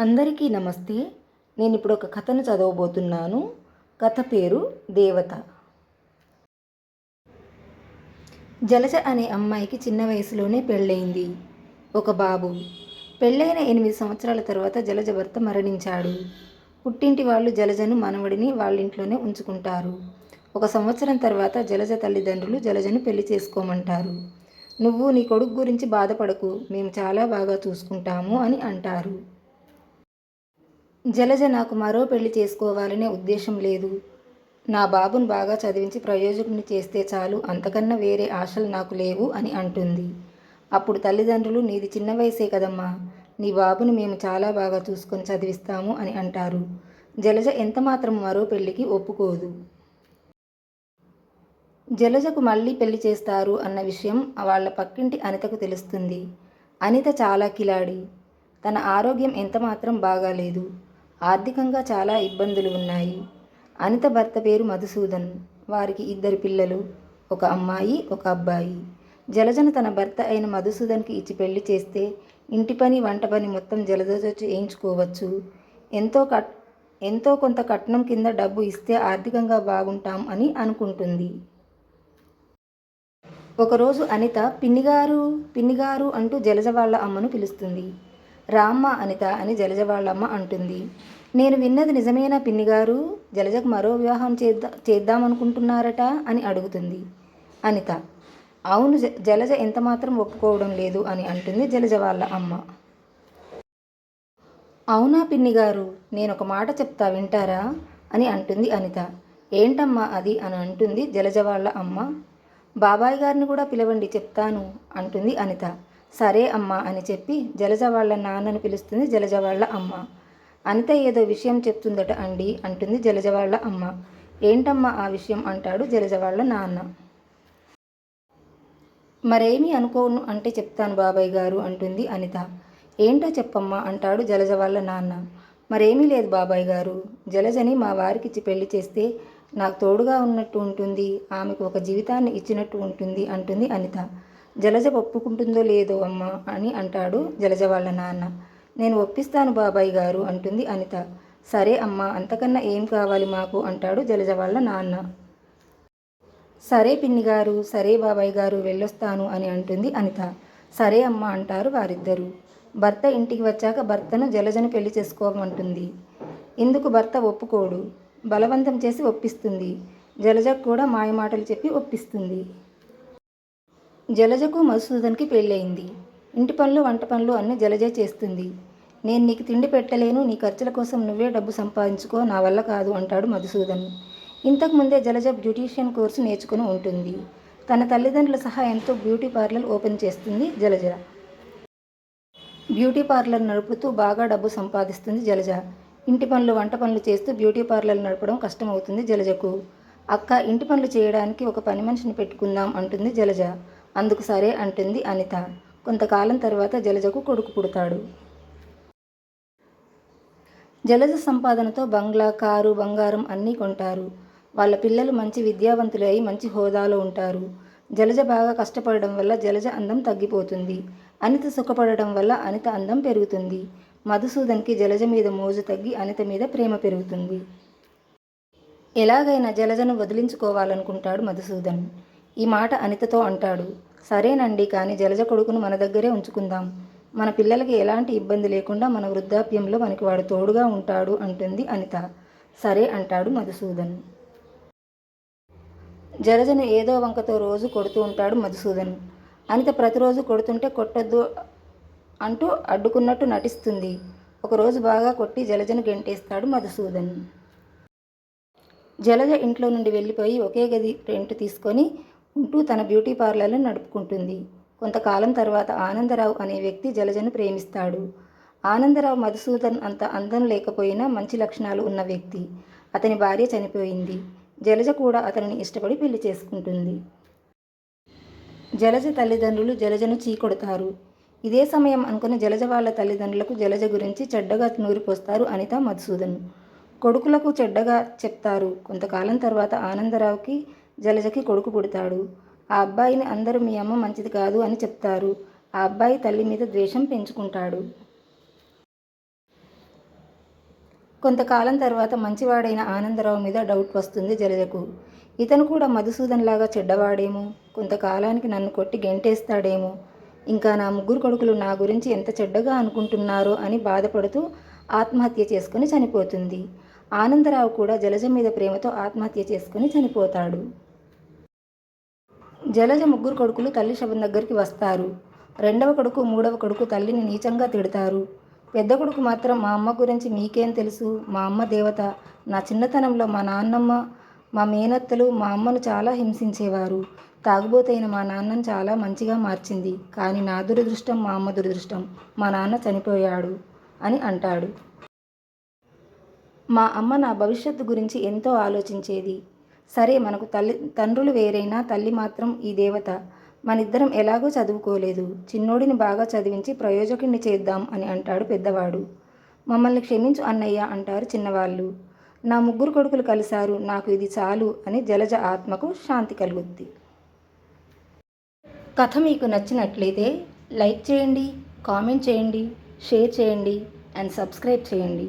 అందరికీ నమస్తే. నేను ఇప్పుడు ఒక కథను చదవబోతున్నాను. కథ పేరు దేవత. జలజ అనే అమ్మాయికి చిన్న వయసులోనే పెళ్ళయింది. ఒక బాబు. పెళ్ళైన ఎనిమిది సంవత్సరాల తర్వాత జలజ భర్త మరణించాడు. పుట్టింటి వాళ్ళు జలజను మనవడిని వాళ్ళింట్లోనే ఉంచుకుంటారు. ఒక సంవత్సరం తర్వాత జలజ తల్లిదండ్రులు జలజను పెళ్ళి చేసుకోమంటారు. నువ్వు నీ కొడుకు గురించి బాధపడకు. మేము చాలా బాగా చూసుకుంటాము అని అంటారు. జలజ నాకు మరో పెళ్ళి చేసుకోవాలనే ఉద్దేశం లేదు. నా బాబును బాగా చదివించి ప్రయోజకుని చేస్తే చాలు అంతకన్నా వేరే ఆశలు నాకు లేవు అని అంటుంది. అప్పుడు తల్లిదండ్రులు నీది చిన్న వయసే కదమ్మా నీ బాబుని మేము చాలా బాగా చూసుకొని చదివిస్తాము అని అంటారు. జలజ ఎంత మాత్రం మరో పెళ్ళికి ఒప్పుకోదు. జలజకు మళ్ళీ పెళ్ళి చేస్తారు అన్న విషయం వాళ్ళ పక్కింటి అనితకు తెలుస్తుంది. అనిత చాలా కిలాడి. తన ఆరోగ్యం ఎంతమాత్రం బాగాలేదు. ఆర్థికంగా చాలా ఇబ్బందులు ఉన్నాయి. అనిత భర్త పేరు మధుసూదన్. వారికి ఇద్దరు పిల్లలు ఒక అమ్మాయి ఒక అబ్బాయి. జలజను తన భర్త అయిన మధుసూదన్కి ఇచ్చి పెళ్ళి చేస్తే ఇంటి పని వంట పని మొత్తం జలజతో చేయించుకోవచ్చు. ఎంతో కట్ ఎంతో కొంత కట్నం కింద డబ్బు ఇస్తే ఆర్థికంగా బాగుంటాం అని అనుకుంటుంది. ఒకరోజు అనిత పిన్నిగారు పిన్నిగారు అంటూ జలజ వాళ్ళ అమ్మను పిలుస్తుంది. రామ్మ అనిత అని జలజ వాళ్ళమ్మ అంటుంది. నేను విన్నది నిజమేనా పిన్నిగారు? జలజకు మరో వివాహం చేద్దా చేద్దామనుకుంటున్నారట అని అడుగుతుంది అనిత. అవును జ జలజ ఎంతమాత్రం ఒప్పుకోవడం లేదు అని అంటుంది జలజ వాళ్ళ అమ్మ అవునా పిన్నిగారు? నేను ఒక మాట చెప్తా వింటారా? అని అంటుంది అనిత. ఏంటమ్మా అది? అని అంటుంది జలజ వాళ్ళ అమ్మ బాబాయ్ గారిని కూడా పిలవండి చెప్తాను అంటుంది అనిత. సరే అమ్మ అని చెప్పి జలజ వాళ్ళ నాన్నను పిలుస్తుంది జలజ వాళ్ళ అమ్మ. అనిత ఏదో విషయం చెప్తుందట అండి అంటుంది జలజ వాళ్ళ అమ్మ. ఏంటమ్మా ఆ విషయం అంటాడు జలజ వాళ్ళ నాన్న. మరేమీ అనుకోను అంటే చెప్తాను బాబాయ్ గారు అంటుంది అనిత. ఏంటో చెప్పమ్మా అంటాడు జలజ వాళ్ళ నాన్న. మరేమీ లేదు బాబాయ్ గారు. జలజని మా వారికిచ్చి పెళ్ళి చేస్తే నాకు తోడుగా ఉన్నట్టు ఉంటుంది ఆమెకు ఒక జీవితాన్ని ఇచ్చినట్టు ఉంటుంది అంటుంది అనిత. జలజ ఒప్పుకుంటుందో లేదో అమ్మ అని అంటాడు జలజ వాళ్ళ నాన్న. నేను ఒప్పిస్తాను బాబాయ్ గారు అంటుంది అనిత. సరే అమ్మ అంతకన్నా ఏం కావాలి మాకు అంటాడు జలజ వాళ్ళ నాన్న. సరే పిన్ని గారు సరే బాబాయ్ గారు వెళ్ళొస్తాను అని అంటుంది అనిత. సరే అమ్మ అంటారు వారిద్దరూ. భర్త ఇంటికి వచ్చాక భర్తను జలజను పెళ్ళి చేసుకోమంటుంది. ఇందుకు భర్త ఒప్పుకోడు? బలవంతం చేసి ఒప్పిస్తుంది. జలజకు కూడా మాయమాటలు చెప్పి ఒప్పిస్తుంది. జలజకు మధుసూదన్కి పెళ్ళయింది. ఇంటి పనులు వంట పనులు అన్నీ జలజే చేస్తుంది. నేను నీకు తిండి పెట్టలేను నీ ఖర్చుల కోసం నువ్వే డబ్బు సంపాదించుకో నా వల్ల కాదు అంటాడు మధుసూదన్. ఇంతకు ముందే జలజ బ్యూటీషియన్ కోర్సు నేర్చుకుని ఉంటుంది. తన తల్లిదండ్రుల సహాయంతో బ్యూటీ పార్లర్ ఓపెన్ చేస్తుంది జలజ. బ్యూటీ పార్లర్ నడుపుతూ బాగా డబ్బు సంపాదిస్తుంది జలజ. ఇంటి పనులు వంట పనులు చేస్తూ బ్యూటీ పార్లర్ నడపడం కష్టమవుతుంది జలజకు. అక్క ఇంటి పనులు చేయడానికి ఒక పని మనిషిని పెట్టుకుందాం అంటుంది జలజ. అందుకు సరే అంటుంది అనిత. కొంతకాలం తర్వాత జలజకు కొడుకు పుడతాడు. జలజ సంపాదనతో బంగ్లా కారు బంగారం అన్నీ కొంటారు. వాళ్ళ పిల్లలు మంచి విద్యావంతులు అయి మంచి హోదాలో ఉంటారు. జలజ బాగా కష్టపడడం వల్ల జలజ అందం తగ్గిపోతుంది. అనిత సుఖపడడం వల్ల అనిత అందం పెరుగుతుంది. మధుసూదన్కి జలజ మీద మోజు తగ్గి అనిత మీద ప్రేమ పెరుగుతుంది. ఎలాగైనా జలజను వదిలించుకోవాలనుకుంటాడు మధుసూదన్. ఈ మాట అనితతో అంటాడు. సరేనండి కానీ జలజ కొడుకును మన దగ్గరే ఉంచుకుందాం. మన పిల్లలకి ఎలాంటి ఇబ్బంది లేకుండా మన వృద్ధాప్యంలో మనకి వాడు తోడుగా ఉంటాడు అంటుంది అనిత. సరే అంటాడు మధుసూదన్. జలజను ఏదో వంకతో రోజు కొడుతూ ఉంటాడు మధుసూదన్. అనిత ప్రతిరోజు కొడుతుంటే కొట్టొద్దు అంటూ అడ్డుకున్నట్టు నటిస్తుంది. ఒకరోజు బాగా కొట్టి జలజను గెంటేస్తాడు మధుసూదన్. జలజ ఇంట్లో నుండి వెళ్ళిపోయి ఒకే గది రెంట్ తీసుకొని ఉంటూ తన బ్యూటీ పార్లర్ను నడుపుకుంటుంది. కొంతకాలం తర్వాత ఆనందరావు అనే వ్యక్తి జలజను ప్రేమిస్తాడు. ఆనందరావు మధుసూదన్ అంత అందం లేకపోయినా మంచి లక్షణాలు ఉన్న వ్యక్తి. అతని భార్య చనిపోయింది. జలజ కూడా అతనిని ఇష్టపడి పెళ్ళి చేసుకుంటుంది. జలజ తల్లిదండ్రులు జలజను చీకొడతారు. ఇదే సమయం అనుకుని జలజ వాళ్ళ తల్లిదండ్రులకు జలజ గురించి చెడ్డగా నూరిపోస్తారు అనిత మధుసూదన్. కొడుకులకు చెడ్డగా చెప్తారు. కొంతకాలం తర్వాత ఆనందరావుకి జలజకి కొడుకు పుడతాడు. ఆ అబ్బాయిని అందరూ మీ అమ్మ మంచిది కాదు అని చెప్తారు. ఆ అబ్బాయి తల్లి మీద ద్వేషం పెంచుకుంటాడు. కొంతకాలం తర్వాత మంచివాడైన ఆనందరావు మీద డౌట్ వస్తుంది జలజకు. ఇతను కూడా మధుసూదన్లాగా చెడ్డవాడేమో. కొంతకాలానికి నన్ను కొట్టి గెంటేస్తాడేమో. ఇంకా నా ముగ్గురు కొడుకులు నా గురించి ఎంత చెడ్డగా అనుకుంటున్నారో అని బాధపడుతూ ఆత్మహత్య చేసుకుని చనిపోతుంది. ఆనందరావు కూడా జలజ మీద ప్రేమతో ఆత్మహత్య చేసుకుని చనిపోతాడు. జలజ ముగ్గురు కొడుకులు తల్లి శవం దగ్గరికి వస్తారు. రెండవ కొడుకు మూడవ కొడుకు తల్లిని నీచంగా తిడతారు. పెద్ద కొడుకు మాత్రం మా అమ్మ గురించి మీకేం తెలుసు? మా అమ్మ దేవత. నా చిన్నతనంలో మా నాన్నమ్మ మా మేనత్తలు మా అమ్మను చాలా హింసించేవారు. తాగుబోతైన మా నాన్నను చాలా మంచిగా మార్చింది. కానీ నా దురదృష్టం మా అమ్మ దురదృష్టం. మా నాన్న చనిపోయాడు అని అంటాడు. మా అమ్మ నా భవిష్యత్తు గురించి ఎంతో ఆలోచించేది. సరే మనకు తల్లి తండ్రులు వేరైనా తల్లి మాత్రం ఈ దేవత. మనిద్దరం ఎలాగో చదువుకోలేదు. చిన్నోడిని బాగా చదివించి ప్రయోజకుడిని చేద్దాం అని అంటాడు పెద్దవాడు. మమ్మల్ని క్షమించు అన్నయ్య అంటారు చిన్నవాళ్ళు. నా ముగ్గురు కొడుకులు కలిశారు. నాకు ఇది చాలు అని జలజ ఆత్మకు శాంతి కలుగుద్ది. కథ మీకు నచ్చినట్లయితే లైక్ చేయండి కామెంట్ చేయండి షేర్ చేయండి అండ్ సబ్స్క్రైబ్ చేయండి.